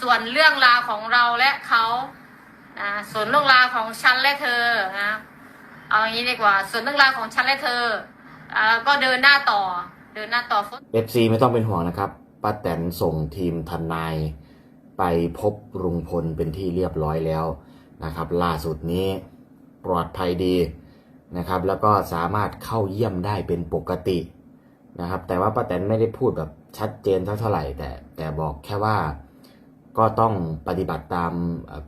ส่วนเรื่องราวของเราและเขานะส่วนเรื่องราวของฉันและเธอนะเอาอย่างนี้ดีกว่า ส่วนเรื่องราวของฉันและเธออ่าก็เดินหน้าต่อ เดินหน้าต่อ FC ไม่ต้องเป็นห่วงนะครับป้าแตนส่งทีมทนาย ไปพบลุงพลเป็นที่เรียบร้อยแล้วนะครับ ล่าสุดนี้ปลอดภัยดีนะครับ แล้วก็สามารถเข้าเยี่ยมได้เป็นปกตินะครับ แต่ว่าป้าแตนไม่ได้พูดแบบชัดเจนเท่าไหร่ แต่แต่บอกแค่ว่า ก็ต้องปฏิบัติตาม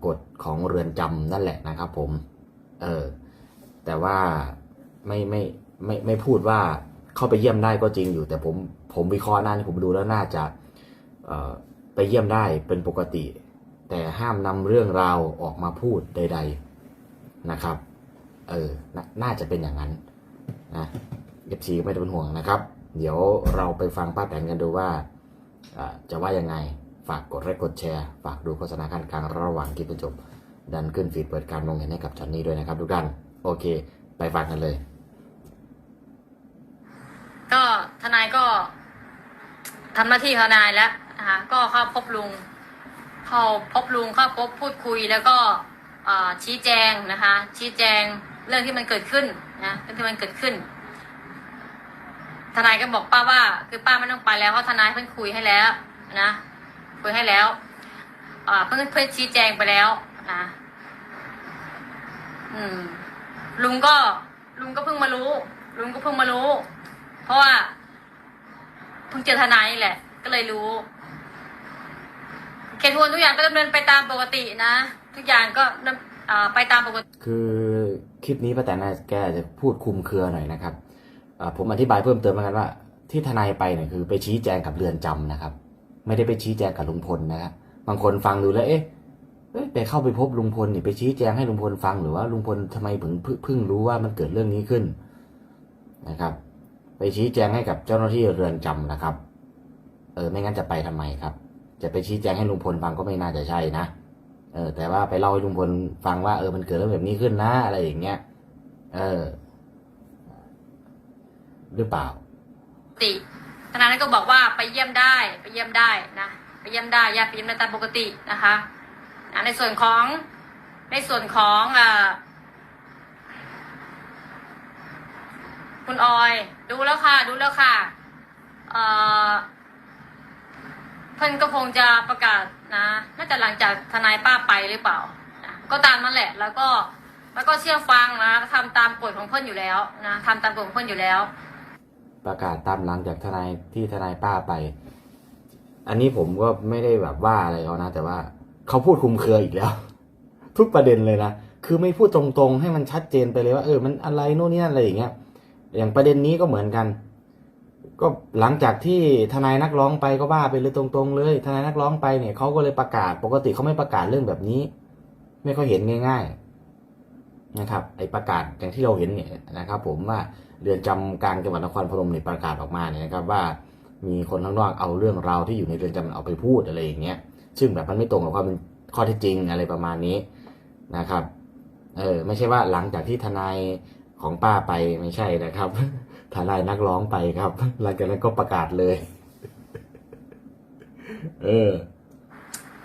กฎของเรือนจำนั่นแหละนะครับ ผม เออ แต่ว่าไม่ไม่ไม่ไม่พูดว่าเข้าไปเยี่ยมได้ก็จริงอยู่ แต่ผมผมวิเคราะห์หน้าที่ผมดูแล้วน่าจะเอ่อไปเยี่ยมได้เป็นปกติ แต่ห้ามนำเรื่องราวออกมาพูดใด ๆนะครับ เออนน่าจะเป็นอย่างนั้นนะเอฟซีไม่ต้องเป็นห่วงนะครับ เดี๋ยวเราไปฟังป้าแตนกันดูว่าอ่าจะว่ายังไง ฝากกดไลค์กดแชร์ ฝากดูโฆษณาการกลางระหว่างคลิปจบ ดันขึ้นฟีดเปิดการมองเห็นให้กับช็อตนี้ด้วยนะครับทุกท่านโอเค ไปฟังกันเลย ก็ทนายก็ทำหน้าที่ทนายแล้วนะคะก็เข้าพบลุง เข้าพบลุงเข้าพบพูดคุยแล้วก็ชี้แจงนะคะ ชี้แจงเรื่องที่มันเกิดขึ้นนะเรื่องที่มันเกิดขึ้น ทนายก็บอกป้าว่า คือป้าไม่ต้องไปแล้วเพราะทนายเพิ่งคุยให้แล้วนะ คุยให้แล้วเพิ่งเพิ่งชี้แจงไปแล้วนะอืม ลุงก็ ลุงก็เพิ่งมารู้ ลุงก็เพิ่งมารู้ เพราะว่าเพิ่งเจอทนายแหละ ก็เลยรู้เขตทวนทุกอย่างก็ดำเนินไปตามปกตินะ ทุกอย่างก็ไปตามปกติ คือคลิปนี้ป้าแตนน่าแกจะพูดคุมเครือหน่อยนะครับผมอธิบายเพิ่มเติมเหมือนกันว่า ที่ทนายไปเนี่ยคือไปชี้แจงกับเรือนจำนะครับ ไม่ได้ไปชี้แจงกับลุงพลนะครับบางคนฟังดูแล้วเอ๊ะเอ๊ะไปเข้าไปพบลุงพลนี่ไปชี้แจงให้ลุงพลฟังหรือว่าลุงพลทำไมถึงเพิ่งเพิ่งรู้ว่ามันเกิดเรื่องนี้ขึ้นนะครับ ไปชี้แจงให้กับเจ้าหน้าที่เรือนจำนะครับ เออไม่งั้นจะไปทำไมครับ จะไปชี้แจงให้ลุงพลฟังก็ไม่น่าจะใช่นะเออ แต่ว่าไปเล่าให้ลุงพลฟังว่าเออมันเกิดเรื่องแบบนี้ขึ้นนะอะไรอย่างเงี้ยเออ หรือเปล่าติ ทนายนั้นก็บอกว่าไปเยี่ยมได้ไปเยี่ยมได้นะไปเยี่ยมได้ญาติไปเยี่ยมได้ตามปกตินะคะอะในส่วนของในส่วนของอคุณออย ดูแล้วค่ะ ดูแล้วค่ะเอ่อเพิ่นก็คงจะประกาศนะน่าจะหลังจากทนายป้าไปหรือเปล่านะก็ตามนั่นแหละ แล้วก็แล้วก็เชื่อฟังนะทำตามกฎของเพิ่นอยู่แล้วนะทำตามกฎของเพิ่นอยู่แล้ว ประกาศตามหลังจากทนายที่ทนายป้าไป อันนี้ผมก็ไม่ได้แบบว่าอะไรเขานะ แต่ว่าเขาพูดคุมเครืออีกแล้ว ทุกประเด็นเลยนะคือไม่พูดตรงๆ ให้มันชัดเจนไปเลยว่าเออมันอะไรโน่นนี่นั่นอะไรอย่างเงี้ยอย่างประเด็นนี้ก็เหมือนกัน ก็หลังจากที่ทนายนักร้องไปก็ว่าไปเลยตรงๆ เลย ทนายนักร้องไปเนี่ยเขาก็เลยประกาศ ปกติเขาไม่ประกาศเรื่องแบบนี้ ไม่ค่อยเห็นง่าย ๆ นะครับ ไอประกาศอย่างที่เราเห็นเนี่ยนะครับ ผมว่าเรือนจำกลางจังหวัดนครพนมเนี่ยประกาศออกมาเนี่ยนะครับว่ามีคนข้างนอกเอาเรื่องราวที่อยู่ในเรือนจำเอาไปพูดอะไรอย่างเงี้ย ซึ่งแบบมันไม่ตรงกับความเป็นข้อเท็จจริงอะไรประมาณนี้นะครับ เออไม่ใช่ว่าหลังจากที่ทนายของป้าไปไม่ใช่นะครับทนายนักร้องไปครับ หลังจากนั้นก็ประกาศเลย เออ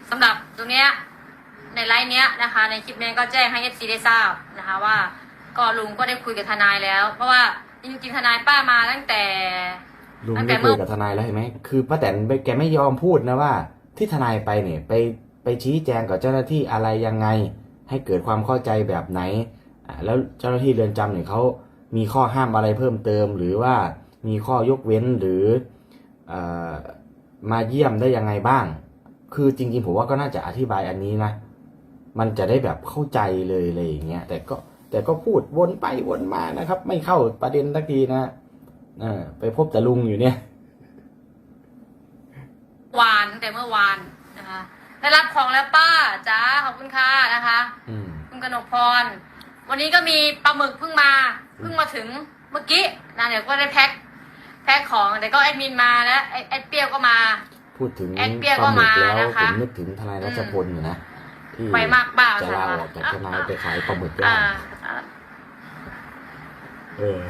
สำหรับตรงเนี้ยในไลน์เนี้ยนะคะ ในคลิปนี้ก็แจ้งให้เอฟซีได้ทราบนะคะว่า ก็ลุงก็ได้คุยกับทนายแล้ว เพราะว่าจริงๆทนายป้ามาตั้งแต่ ลุงได้คุยกับทนายแล้วเห็นไหมคือป้าแตนแกไม่ยอมพูดนะว่า ที่ทนายไปเนี่ยไปไปชี้แจงกับเจ้าหน้าที่อะไรยังไง ให้เกิดความเข้าใจแบบไหนแล้วเจ้าหน้าที่เรือนจำเนี่ยเขามีข้อห้ามอะไรเพิ่มเติม หรือว่ามีข้อยกเว้นหรือเอ่อมาเยี่ยมได้ยังไงบ้าง คือจริงๆผมว่าก็น่าจะอธิบายอันนี้นะ มันจะได้แบบเข้าใจเลยเลยอย่างเงี้ยแต่ก็ แต่ก็พูดวนไปวนมานะครับ ไม่เข้าประเด็นสักทีนะเออไปพบแต่ลุงอยู่เนี่ยวานตั้งแต่เมื่อวานนะคะได้รับของแล้วป้าจ้าขอบคุณค่ะนะคะอืมคุณกนกพร วันนี้ก็มีปลาหมึกเพิ่งมาเพิ่งมาถึงเมื่อกี้นะเดี๋ยวก็ได้แพ็คแพ็คของเดี๋ยวก็แอดมินมาแล้วแอดแอดเปรี้ยวก็มา พูดถึงแอดเปรี้ยวปลาหมึกก็มาแล้วนะคะ ผมนึกถึงทนายรัชพลอยู่นะที่ไปมากเปล่าจะลาค่ะออกจากทนายไปขายปลาหมึกอ่าย่าง อ่า เออ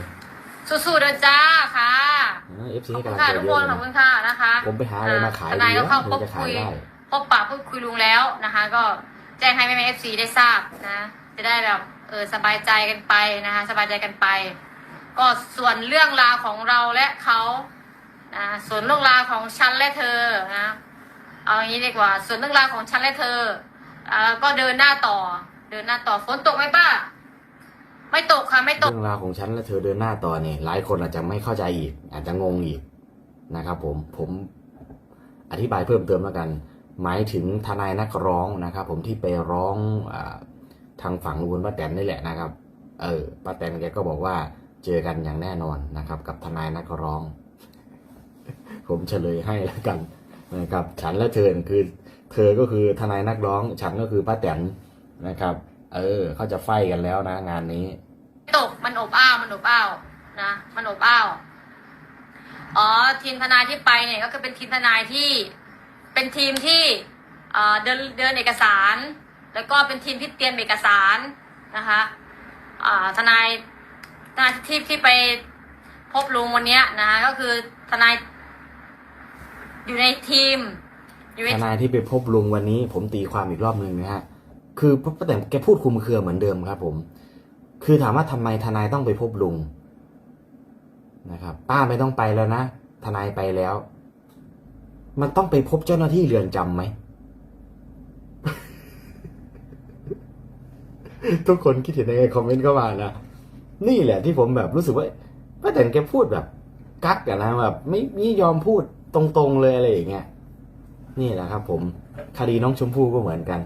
สู้ๆเด้อจ้าค่ะเอฟซีขอบให้คุณกำลังค่ะใจทุกเยคนอะขอบคุนะณค่ะนะคะผมไปหาอะไรมาขายทดีนายก็นะเข้าถึพงบจะขาคุยยได้พบปะพูดคุยลุงแล้วนะคะ ก็แจ้งให้แม่เอฟซีได้ทราบนะ จะได้แบบเออสบายใจกันไปนะคะ สบายใจกันไป ก็ส่วนเรื่องราวของเราและเขานะส่วนเรื่องราวของฉันและเธอนะเอาอย่างนี้ดีกว่า ส่วนเรื่องราวของฉันและเธออ่าก็เดินหน้าต่อ เดินหน้าต่อฝนตกไหมป้า ไม่ตกค่ะไม่ตก เรื่องราวของฉันและเธอเดินหน้าต่อเนี่ยหลายคนอาจจะไม่เข้าใจอีก อาจจะงงอีกนะครับ ผมผมอธิบายเพิ่มเติมแล้วกัน หมายถึงทนายนักร้องนะครับ ผมที่ไปร้องอทางฝั่งลุงพลป้าแตนนี่แหละนะครับ เออป้าแตนแกก็บอกว่าเจอกันอย่างแน่นอนนะครับ กับทนายนักร้อง ผมเฉลยให้แล้วกันนะครับ ฉันและเธอคือ เธอก็คือทนายนักร้อง ฉันก็คือป้าแตนนะครับ เออ เขาจะไฟกันแล้วนะ งานนี้ ตกมันอบอ้าวมันอบอ้าวนะมันอบอ้าวอ๋อทีมทนายที่ไปเนี่ยก็คือเป็นทีมทนายที่เป็นทีมที่เอ่อเดินเดินเอกสาร แล้วก็เป็นทีมที่เตรียมเอกสารนะคะอ่าทนายทนายที่ที่ไปพบลุงวันเนี้ยนะคะก็คือทนายอยู่ในทีมอยู่ในทนายที่ไปพบลุงวันนี้ ผมตีความอีกรอบหนึ่งนะฮะ คือป้าแตนแกพูดคุมเครือเหมือนเดิมครับ ผม คือถามว่าทำไมทนายต้องไปพบลุงนะครับ ป้าไม่ต้องไปแล้วนะทนายไปแล้ว มันต้องไปพบเจ้าหน้าที่เรือนจำไหมทุกคนคิดเห็นยังไงคอมเมนต์เข้ามานะนี่แหละที่ผมแบบรู้สึกว่าป้าแตนแกพูดแบบ กักอะนะแบบไม่ไม่ยอมพูดตรงๆเลยอะไรอย่างเงี้ยนี่แหละครับ ผมคดีน้องชมพู่ก็เหมือนกัน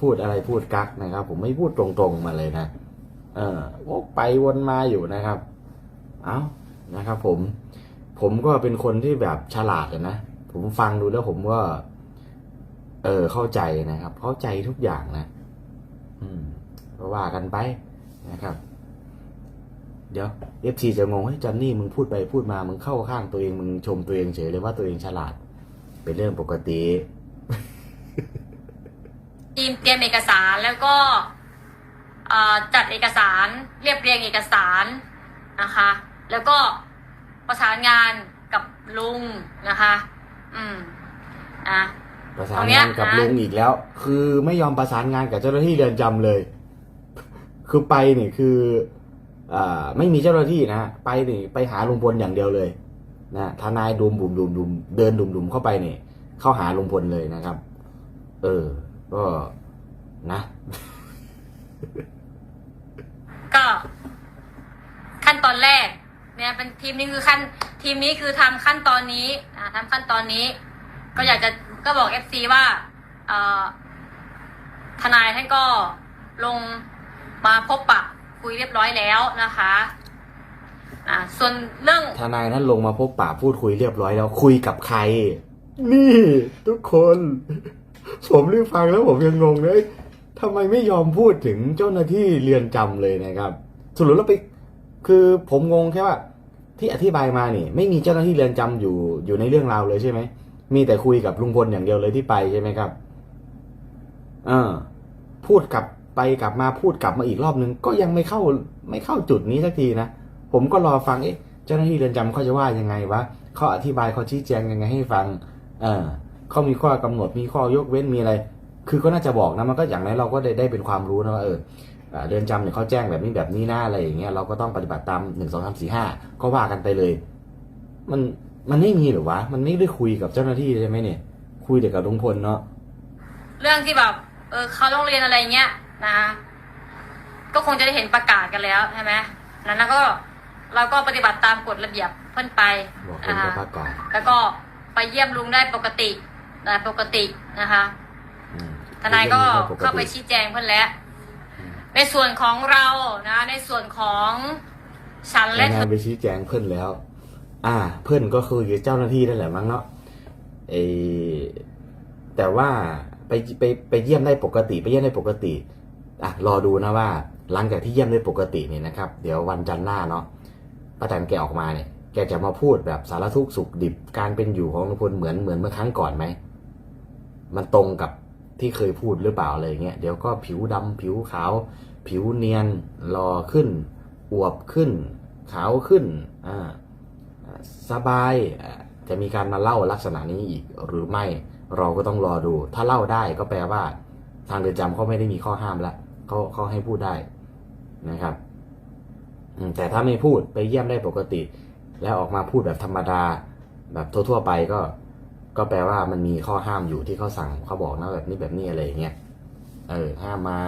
พูดอะไรพูดกักนะครับ ผมไม่พูดตรงๆมาเลยนะเออวกไปวนมาอยู่นะครับ เอานะครับ ผม ผมก็เป็นคนที่แบบฉลาดนะผมฟังดูแล้วผมก็ เออเข้าใจนะครับ เข้าใจทุกอย่างนะอืมก็ว่ากันไปนะครับ เดี๋ยวเอฟซีจะงงให้จอนนี่มึงพูดไปพูดมามึงเข้าข้างตัวเองมึงชมตัวเองเฉยเลยว่าตัวเองฉลาด เป็นเรื่องปกติ ทีมเตรียมเอกสารแล้วก็จัดเอกสารเรียบเรียงเอกสารนะคะ แล้วก็ประสานงานกับลุงนะคะ อืมอะประสานงานกับลุงอีกแล้ว คือไม่ยอมประสานงานกับเจ้าหน้าที่เรือนจำเลย คือไปเนี่ยคืออไม่มีเจ้าหน้าที่นะไปนี่ไปหาลุงพลอย่างเดียวเลยนะทนายดุมบุมดุมดุมเดินดุมดุมเข้าไปเนี่ยเข้าหาลุงพลเลยนะครับ เออ ก็นะ ก็ ขั้นตอนแรก เนี่ยเป็นทีมนี้คือขั้น ทีมนี้คือทำขั้นตอนนี้ อ่าทำขั้นตอนนี้ ก็อยากจะก็บอกเอฟซีว่า เอ่อทนายท่านก็ลงมาพบปะคุยเรียบร้อยแล้วนะคะอ่าส่วนเรื่องทนายนั้นลงมาพบป่าพูดคุยเรียบร้อยแล้ว คุยกับใคร นี่ ทุกคน ผมรีบฟังแล้วผมยังงงเลยทำไมไม่ยอมพูดถึงเจ้าหน้าที่เรือนจำเลยนะครับสรุปแล้วไปคือผมงงแค่ว่า ที่อธิบายมานี่ ไม่มีเจ้าหน้าที่เรือนจำอยู่อยู่ในเรื่องราวเลยใช่ไหมมีแต่คุยกับลุงพลอย่างเดียวเลยที่ไปใช่ไหมครับ เออ พูดกลับไปกลับมาพูดกลับมาอีกรอบนึง ก็ยังไม่เข้าไม่เข้าจุดนี้สักทีนะผมก็รอฟังเอ๊ะเจ้าหน้าที่เรือนจำเขาจะว่ายังไงวะเขาอธิบายเขาชี้แจงยังไงให้ฟัง เออ เขามีข้อกำหนดมีข้อยกเว้นมีอะไร คือก็น่าจะบอกนะมันก็อย่างไรเราก็ได้ได้เป็นความรู้นะว่าเอออ่าเรือนจำเนี่ยเขาแจ้งแบบนี้แบบนี้หน้าอะไรอย่างเงี้ยเราก็ต้องปฏิบัติตามหนึ่งสองสามสี่ห้าก็ว่ากันไปเลย มันมันไม่มีหรือวะมันไม่ได้คุยกับเจ้าหน้าที่ใช่ไหมเนี่ย คุยแต่กับลุงพลเนาะเรื่องที่แบบเออเขาต้องเรียนอะไรเงี้ยนะก็คงจะได้เห็นประกาศกันแล้วใช่ไหมแล้วนั้นก็เราก็ปฏิบัติตามกฎระเบียบเพิ่นไปบอกเป็นนะกคะประกาศแล้วก็ไปเยี่ยมลุงได้ปกติ นะปกตินะคะ อืมทนายก็รื่องนี้ปกติเข้าไปชี้แจงเพื่อนแล้ว ในส่วนของเรานะ ในส่วนของฉันและทเธนายอไปชี้แจงเพื่อนแล้ว อ่า เพื่อนก็คือเจ้าหน้าที่นั่นแหละมั้งเนาะเออแต่ว่าไปไปไปเยี่ยมได้ปกติ ไปเยี่ยมได้ปกติ อะรอดูนะว่า หลังจากที่เยี่ยมได้ปกติเนี่ยนะครับ เดี๋ยววันจันทร์หน้าเนาะป้าแตนแกออกมาเนี่ย แกจะมาพูดแบบสารทุกข์สุขดิบการเป็นอยู่ของลุงพลเหมือนเหมือนเมื่อครั้งก่อนไหม มันตรงกับที่เคยพูดหรือเปล่าอะไรเงี้ยเดี๋ยวก็ผิวดำผิวขาว ผิวเนียนรอขึ้น อวบขึ้น ขาวขึ้นอ่าสบายจะมีการมาเล่าลักษณะนี้อีกหรือไม่เราก็ต้องรอดู ถ้าเล่าได้ก็แปลว่า ทางเรือนจำเขาไม่ได้มีข้อห้ามแล้วเขาเขาให้พูดได้นะครับแต่ถ้าไม่พูดไปเยี่ยมได้ปกติ แล้วออกมาพูดแบบธรรมดา แบบทั่วๆไปก็ ก็แปลว่ามันมีข้อห้ามอยู่ที่เขาสั่งเขาบอกนะแบบนี้แบบนี้อะไรอย่างเงี้ยเออห้ามมา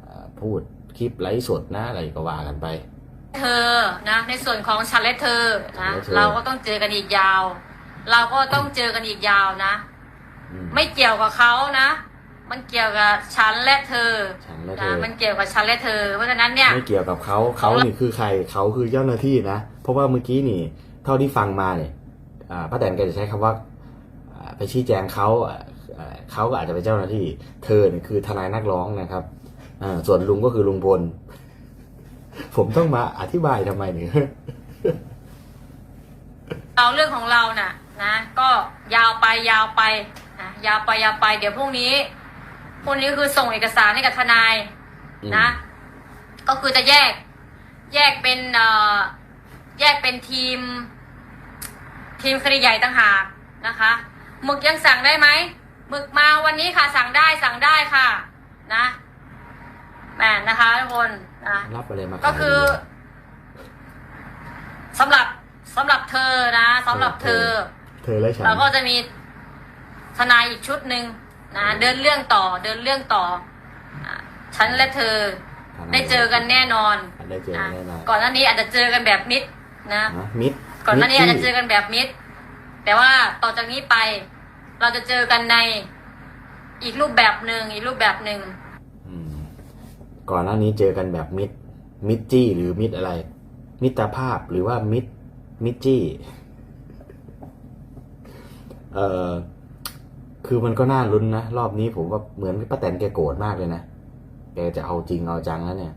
เอ่อพูดคลิปไลฟ์สดนะอะไรก็ว่ากันไป เธอนะในส่วนของฉันและเธอนะฉันและเธอ เราก็ต้องเจอกันอีกยาว เราก็ต้องเจอกันอีกยาวนะ อืมไม่เกี่ยวกับเขานะ มันเกี่ยวกับฉันและเธอฉันและเธนะอ มันเกี่ยวกับฉันและเธอ เพราะฉะนั้นเนี่ย ไม่เกี่ยวกับเขาเขานี่คือใครเขาคือเจ้าหน้าที่นะ เพราะว่าเมื่อกี้นี่ เท่าที่ฟังมาเนี่ยอ่าป้าแตนแกจะใช้คำว่าอ่าไป ชี้แจงเขาอ่าอ่าเขาก็อาจจะเป็นเจ้าหน้าที่ เธอเนี่ยคือทนายนักร้องนะครับอ่าส่วนลุงก็คือลุงพล ผมต้องมาอธิบายทำไมเนี่ยเราเรื่องของเราน่ะ นะ ก็ยาวไปยาวไปนะยาวไปยาวไป เดี๋ยวพรุ่งนี้พรุ่งนี้คือส่งเอกสารให้กับทนายนะ ก็คือจะแยก แยกเป็นเอ่อแยกเป็นทีม ทีมคดีใหญ่ต่างหากนะคะ หมึกยังสั่งได้ไหมหมึกมาวันนี้ค่ะสั่งได้สั่งได้ค่ะ นะแหมนะคะทุกคนนะรับอะไรมาขายก็คือดีวะสำหรับสำหรับเธอนะสำหรับเธอ เธอและฉันเราก็จะมีทนายอีกชุดหนึ่งนะเดินเรื่องต่อเดินเรื่องต่ออะฉันและเธอทนายได้เจอกันแน่นอนได้เจอกันแน่นอนก่อนหน้านี้อาจจะเจอกันแบบมิดนะฮะมิดก่อนหน้านี้อาจจะเจอมิดกันแบบมิด แต่ว่าต่อจากนี้ไปเราจะเจอกันในอีกรูปแบบหนึ่งอีกรูปแบบหนึ่งอืมก่อนหน้านี้เจอกันแบบมิดมิดจี้หรือมิดอะไร มิตรภาพหรือว่ามิดมิดจี้เอ่อคือมันก็น่าลุ้นนะรอบนี้ผมว่าเหมือนป้าแตนแกโกรธมากเลยนะแกจะเอาจริงเอาจังแล้วเนี่ย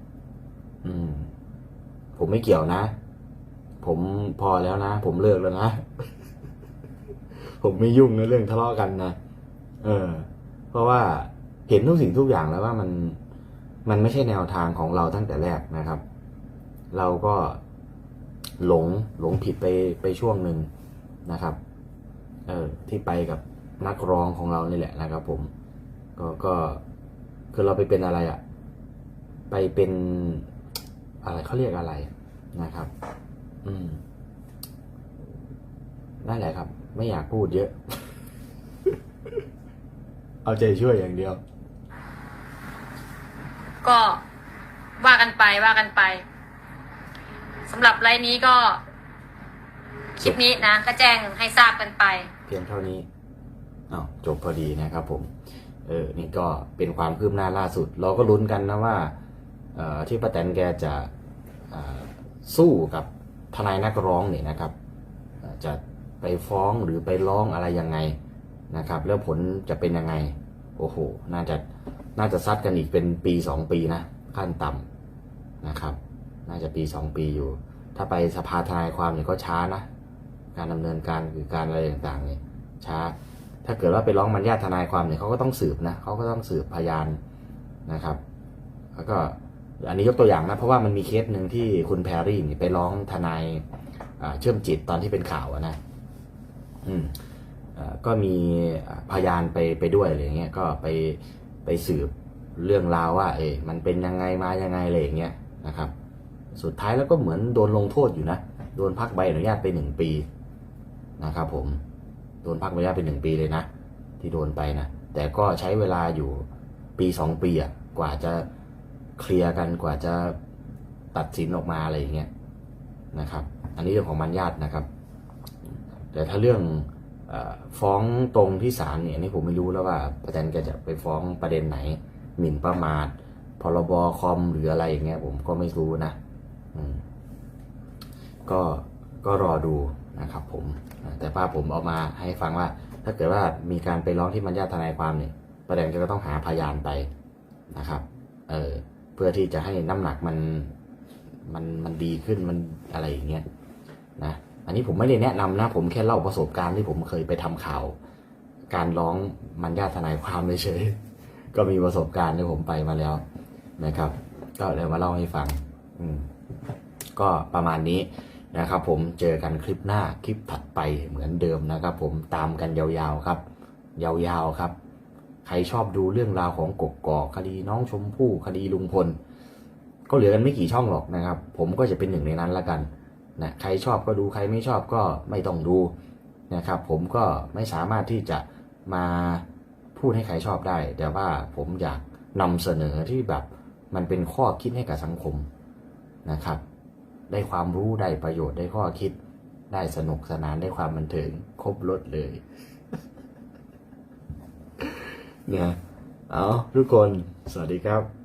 อืม ผมไม่เกี่ยวนะ ผมพอแล้วนะ ผมเลิกแล้วนะ ผมไม่ยุ่งในเรื่องทะเลาะกันนะเออ เพราะว่าเห็นทุกสิ่งทุกอย่างแล้วว่ามันมันไม่ใช่แนวทางของเราตั้งแต่แรกนะครับ เราก็หลงหลงผิดไปไปช่วงหนึ่งนะครับ เออที่ไปกับนักร้องของเรานี่แหละนะครับ ผม ก็ก็คือเราไปเป็นอะไรอะ่ะไปเป็นอะไรเขาเรียกอะไรนะครับ อืม นั่นแหละครับ ไม่อยากพูดเยอะ เอาใจช่วยอย่างเดียว ก็ว่ากันไปว่ากันไปสำหรับไลน์นี้ก็ คลิปนี้นะ ก็แจ้งให้ทราบกันไป เพียงเท่านี้อ้าวจบพอดีนะครับผม เออ นี่ก็เป็นความคืบหน้าล่าสุด เราก็ลุ้นกันนะว่าเอ่อที่ป้าแตนแกจะเอ่อสู้กับทนายนักร้องเนี่ยนะครับเอ่อจะ ไปฟ้องหรือไปร้องอะไรยังไงนะครับ แล้วผลจะเป็นยังไง โอ้โห น่าจะน่าจะซัดกันอีกเป็นปีสองปีนะขั้นต่ำนะครับ น่าจะปีสองปีอยู่ ถ้าไปสภาทนายความเนี่ยก็ช้านะ การดำเนินการคือการอะไรต่างๆเนี่ยช้า ถ้าเกิดว่าไปร้องมันญาติทนายความเนี่ยเขาก็ต้องสืบนะเขาก็ต้องสืบพยานนะครับ แล้วก็อันนี้ยกตัวอย่างนะเพราะว่ามันมีเคสหนึ่งที่คุณแพรรี่นี่ไปร้องทนายเชื่อมจิตตอนที่เป็นข่าวนะ ก็มีพยานไปไปด้วยอะไรเงี้ยก็ไปไปสืบเรื่องราวว่า เอ๊ะมันเป็นยังไงมายังไงอะไรอย่างเงี้ยนะครับ สุดท้ายแล้วก็เหมือนโดนลงโทษอยู่นะโดนพักใบอนุญาตไปหนึ่งปีนะครับผมโดนพักใบอนุญาตไปหนึ่งปีเลยนะ ที่โดนไปนะแต่ก็ใช้เวลาอยู่ปีสองปีอะกว่าจะเคลียร์กันกว่าจะตัดสินออกมาอะไรอย่างเงี้ยนะครับ อันนี้เรื่องของมันญาตินะครับ แต่ถ้าเรื่องอฟ้องตรงที่ศาลเนี่ยนี่ผมไม่รู้แล้วว่าประธานแกจะไปฟ้องประเด็นไหน หมิ่นประมาทพรบคอมหรืออะไรอย่างเงี้ยผมก็ไม่รู้นะอืมก็ก็รอดูนะครับผม แต่ภาพผมเอามาให้ฟังว่า ถ้าเกิดว่ามีการไปร้องที่มันญาทนายความเนี่ย ประเด็นก็ต้องหาพยานไปนะครับ เออเพื่อที่จะให้น้ำหนักมันมันมันดีขึ้นมันอะไรอย่างเงี้ยนะ อันนี้ผมไม่ได้แนะนำนะ ผมแค่เล่าประสบการณ์ที่ผมเคยไปทำข่าว การร้องมันญาติทนายความเฉยๆก็มีประสบการณ์ที่ผมไปมาแล้วนะครับ ก็เลยมาเล่าให้ฟัง อืมก็ประมาณนี้นะครับ ผมเจอกันคลิปหน้าคลิปถัดไปเหมือนเดิมนะครับ ผมตามกันยาวๆครับ ยาวๆครับ ใครชอบดูเรื่องราวของกกกอกคดีน้องชมพู่คดีลุงพล ก็เหลือกันไม่กี่ช่องหรอกนะครับ ผมก็จะเป็นหนึ่งในนั้นละกัน นะใครชอบก็ดูใครไม่ชอบก็ไม่ต้องดูนะครับผมก็ไม่สามารถที่จะมาพูดให้ใครชอบได้ แต่ว่าผมอยากนำเสนอที่แบบมันเป็นข้อคิดให้กับสังคมนะครับ ได้ความรู้ได้ประโยชน์ได้ข้อคิด ได้สนุกสนานได้ความบันเทิงครบรถเลยเนี่ยเอาทุกคนสวัสดีครับ